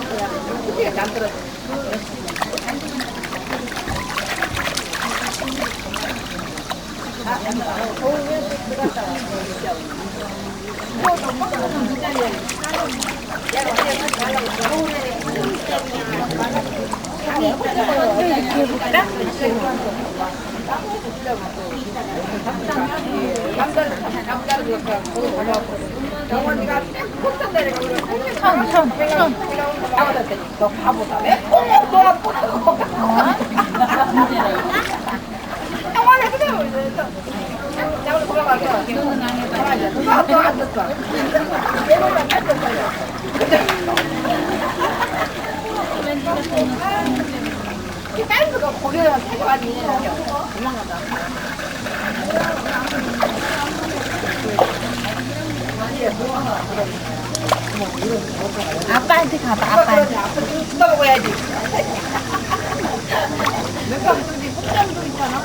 소리가 안 들어. 영원이가 콧잔 내리고 천, 천, 천. 나왔더니 너 바보다 왜꼭 너가 보고 영원이 그대로 이래서 나 오늘 돌아가게 가만히 누가 또 앉았어 내려오면 앉았어요 이 댄스가 고개가 되게 많이 올라가다 아 빠한테 가봐, 아빠한테. 아빠 지금 주다 먹어야지 내가 무슨 꽃장도 있잖아